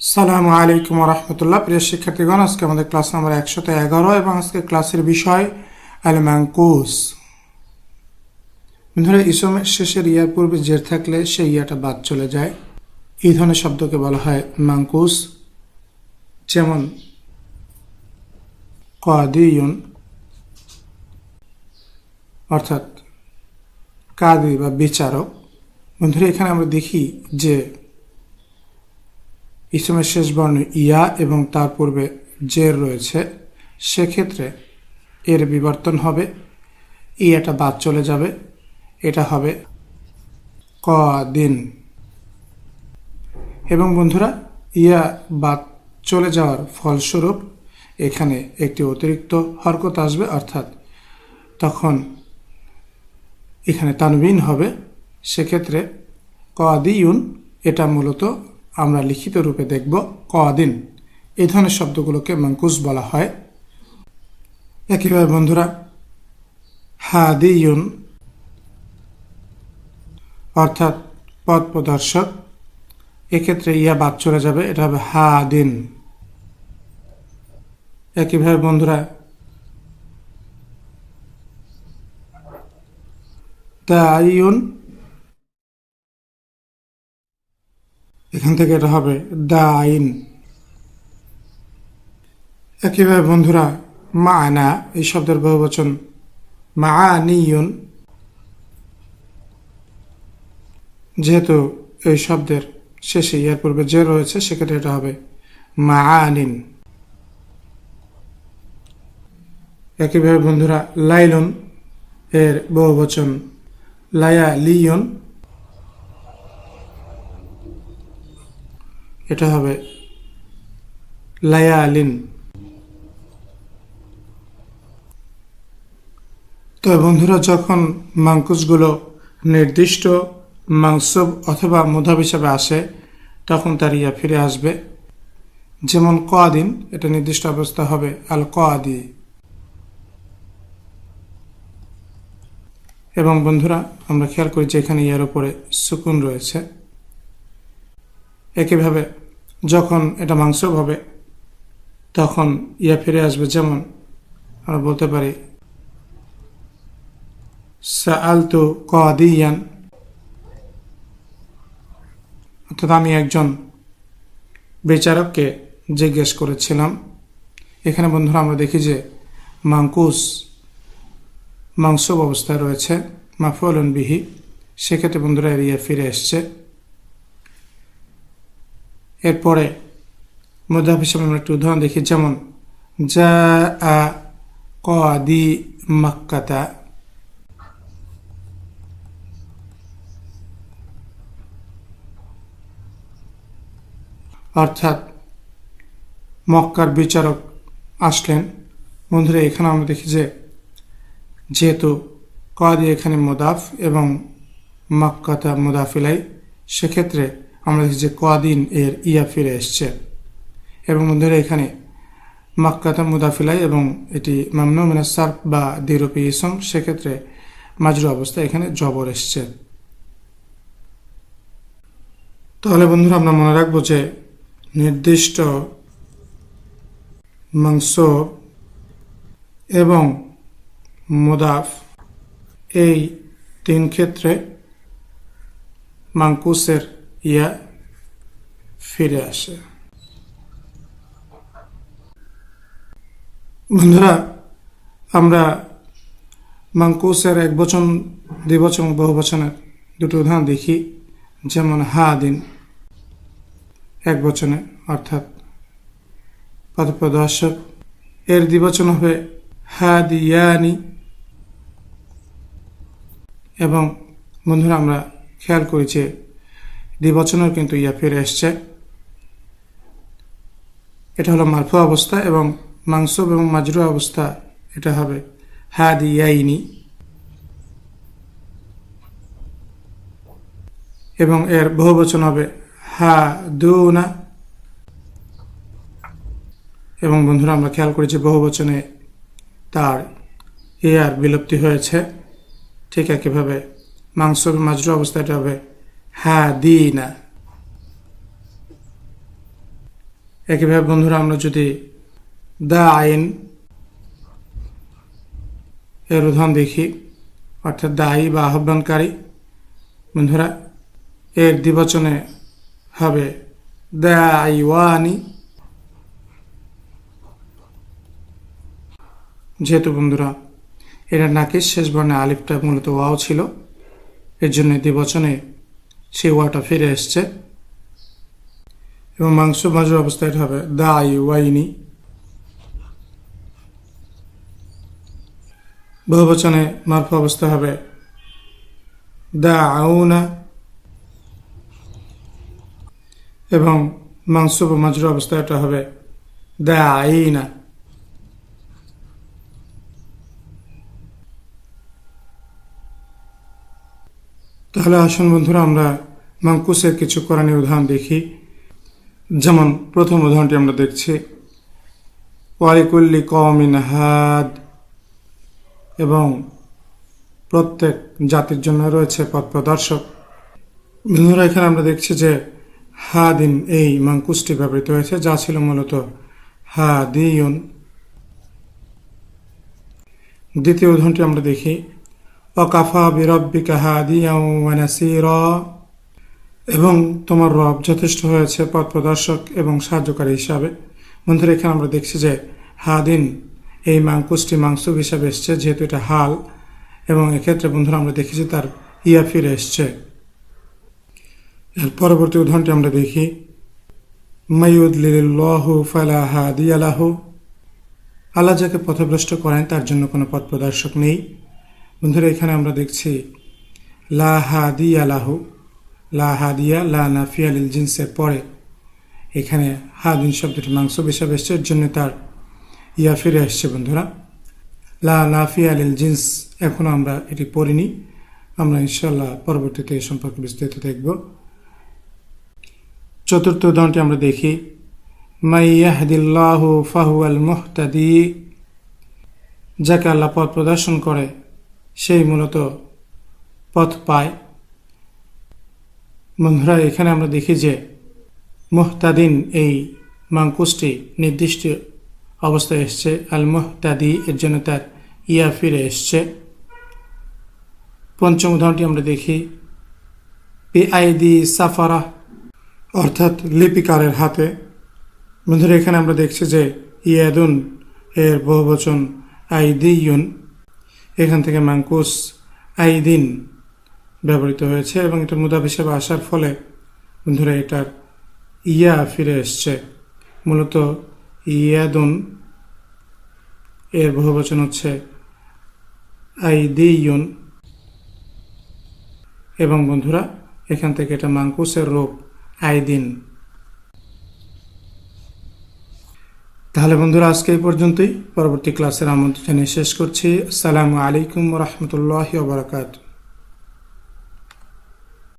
সালামু আলাইকুম রহমতুল্লাহ। প্রিয় শিক্ষার্থীগণ, আজকে আমাদের ক্লাস নাম্বার একশত এগারো এবং আজকে ক্লাসের বিষয় আল ম্যাঙ্কুস ধরে ইসমের শেষের ইয়ার পূর্বে জের থাকলে সেই ইয়াটা বাদ চলে যায়। এই ধরনের শব্দকে বলা হয় ম্যাঙ্কুস যেমন কাদিউন অর্থাৎ কাদি বা বিচারক। বন্ধুরা, এখানে আমরা দেখি যে ইসমের শেষ বর্ণ ইয়া এবং তার পূর্বে জের রয়েছে, সেক্ষেত্রে এর বিবর্তন হবে। ইয়াটা বাদ চলে যাবে। এটা হবে ক দিন এবং বন্ধুরা, ইয়া বাদ চলে যাওয়ার ফলস্বরূপ এখানে একটি অতিরিক্ত হরকত আসবে, অর্থাৎ তখন এখানে তানবিন হবে। সেক্ষেত্রে কদিউন, এটা মূলত আমরা লিখিত রূপে দেখব কদিন। এই ধরনের শব্দগুলোকে মাঙ্কুস বলা হয়। একইভাবে বন্ধুরা হাদিউন অর্থাৎ পথ প্রদর্শক, এক্ষেত্রে ইয়া বাদ চলে যাবে, এটা হবে হাদিন। একইভাবে বন্ধুরা, দায়ুন এখান থেকে এটা হবে দা আইন একইভাবে বন্ধুরা মা আনা এই শব্দের বহুবচন। মা আনিয়ন যেহেতু এই শব্দের শেষে ইয়ার পূর্বে যে রয়েছে, সেক্ষেত্রে এটা হবে মা আনিন একইভাবে বন্ধুরা, লাইলন, এর বহুবচন। লায়া লিয়ন এটা হবে লায়ালিন। তো বন্ধুরা, যখন মাংকুসগুলো নির্দিষ্ট মাংসব অথবা মুধাব হিসাবে আসে, তখন তার ইয়া ফিরে আসবে। যেমন কদিন এটা নির্দিষ্ট অবস্থা হবে আল কদি এবং বন্ধুরা, আমরা খেয়াল করি যে এখানে ইয়ার উপরে সুকুন রয়েছে। একইভাবে যখন এটা মাংস হবে, তখন ইয়া ফিরে আসবে যেমন আমরা বলতে পারি, সাআলতু কাদিয়ান অর্থাৎ আমি একজন বিচারককে জিজ্ঞেস করেছিলাম। এখানে বন্ধুরা আমরা দেখি যে মাংকুস মাংস অবস্থায় রয়েছে মাফুলন বিহি। সেক্ষেত্রে বন্ধুরা এরিয়া ফিরে এসছে। এরপরে হিসেবে আমরা একটি উদাহরণ দেখি। যেমন যা আ কদি মাক্কাতা। অর্থাৎ মক্কার বিচারক আসলেন। বন্ধুরা, এখানে আমরা দেখি যে, যেহেতু কদি এখানে মোদাফ এবং মক্কাতা মোদাফিলাই, সেক্ষেত্রে আমরা দেখি যে কদিন এর ইয়া ফিরে এসছে। এবং বন্ধুরা, এখানে মাক্কাতা মুদাফিলাই এবং এটি মামনু মিনা সার্ফ বা দিরপি ইসম, সেক্ষেত্রে মাজরু অবস্থা এখানে জবর এসছে। তাহলে বন্ধুরা, আমরা মনে রাখব যে নির্দিষ্ট মাংস এবং মুদাফ এই তিন ক্ষেত্রে মাংকুসের ইয়া ফিরে আসে বন্ধুরা, আমরা মাংকুসের এক বচন, দ্বিবচন বহু বচনের দুটো উদাহরণ দেখি। যেমন হা দিন, এক বচনে, অর্থাৎ পদপ্রদর্শক। এর দ্বিবচন হবে হা দিয়ানি। এবং বন্ধুরা, আমরা খেয়াল করি যে দ্বিবচনেও কিন্তু ইয়া ফিরে এসছে। এটা হলো মারফু অবস্থা এবং মাংসব এবং মাজরু অবস্থা, এটা হবে হা দিয়াইনি এবং এর বহুবচন হবে হা দুনা এবং বন্ধুরা, আমরা খেয়াল করেছি বহুবচনে তার এ আর বিলুপ্তি হয়েছে। ঠিক একইভাবে মাংস মাজরু অবস্থা, এটা হবে হা দিনা একইভাবে বন্ধুরা, আমরা যদি দা আইন এর উদাহরণ দেখি, অর্থাৎ দায়ী বা আহ্বানকারী, বন্ধুরা, এর দ্বিবচনে হবে দাইওয়ানি। যেহেতু বন্ধুরা এটা নাকি শেষ বর্ণে আলিফটা মূলত ওয়াও ছিল, এর জন্য দ্বিবচনে সেই ওয়াটা ফিরে এসছে। এবং মাংস মাজুর অবস্থায় হবে। দাই ওয়াইনি। বহুবচনে মারফ অবস্থা হবে। দা আউনা এবং মাংসব মাজুর অবস্থা এটা হবে। দা আইনা তাহলে আসুন বন্ধুরা, আমরা মাংকুসের কিছু কোরআনী উদাহরণ দেখি। যেমন প্রথম উদাহরণটি আমরা দেখছি ওয়ালিকুল্লি কমিন হাদ এবং প্রত্যেক জাতির জন্য রয়েছে পথ প্রদর্শক। বন্ধুরা, এখানে আমরা দেখছি যে হাদিন এই মাংকুসটি ব্যবহৃত হয়েছে, যা ছিল মূলত হাদিউন দ্বিতীয় উদাহরণটি আমরা দেখি অকাফা বিরব্বিকা হাদিয়াও ওয়ানাসিরা এবং তোমার রব যথেষ্ট হয়েছে পথ প্রদর্শক এবং সাহায্যকারী হিসাবে। বন্ধুরা, এখানে আমরা দেখছি যে হাদিন এই মাংকুসটি মাংসুক হিসাবে এসছে, যেহেতু এটা হাল। এবং এক্ষেত্রে বন্ধুরা, আমরা দেখেছি তার ইয়া ফিরে এসছে। এর পরবর্তী উদাহরণটি আমরা দেখি। মাইউদ্লিল্লাহু ফালা হাদিয়ালাহু আল্লাহ যাকে পথভ্রষ্ট করেন, তার জন্য কোনো পথ প্রদর্শক নেই। বন্ধুরা, এখানে আমরা দেখছি, লা হাদিয়ালাহু লা হাদিয়া, লা নাফিয়া লিল জিন্সের পরে এখানে হাদিন শব্দটি মাংস হিসাবে এসছে জন্য তার ইয়া ফিরে এসছে বন্ধুরা। লা নাফিয়া লিল জিন্স এখনও আমরা এটি পড়িনি। আমরা ইনশাল্লাহ পরবর্তীতে এই সম্পর্কে বিস্তারিত দেখব। চতুর্থ উদাহরণটি আমরা দেখি মাইয়াহদিল্লাহু ফাহুয়াল মুহতাদি, যাকে আল্লাহ পথ প্রদর্শন করে সেই মূলত পথ পায়। বন্ধুরা, এখানে আমরা দেখি যে মোহতাদিন এই মাংকুসটি নির্দিষ্ট অবস্থায় এসছে। আল মুহতাদি এর জন্য তার ইয়া ফিরে এসছে। পঞ্চম উদাহরণটি আমরা দেখি। পি আইদি সাফারা, অর্থাৎ লিপিকারের হাতে। বন্ধুরা, এখানে আমরা দেখছি যে ইয়াদুন এর বহুবচন আইদিউন এখান থেকে মাংকুস আইদিন ব্যবহৃত হয়েছে এবং এটা মুদাব হিসেবে আসার ফলে বন্ধুরা এটার ইয়া ফিরে এসছে। মূলত ইয়াদুন এর বহুবচন হচ্ছে আইদিউন এবং বন্ধুরা, এখান থেকে এটা মাংকুসের রূপ আইদিন। তাহলে বন্ধুরা, আজকে এই পর্যন্তই। পরবর্তী ক্লাসের আমন্ত্রণ জানিয়ে শেষ করছি। আসসালামু আলাইকুম রহমতুল্লাহ বারকাত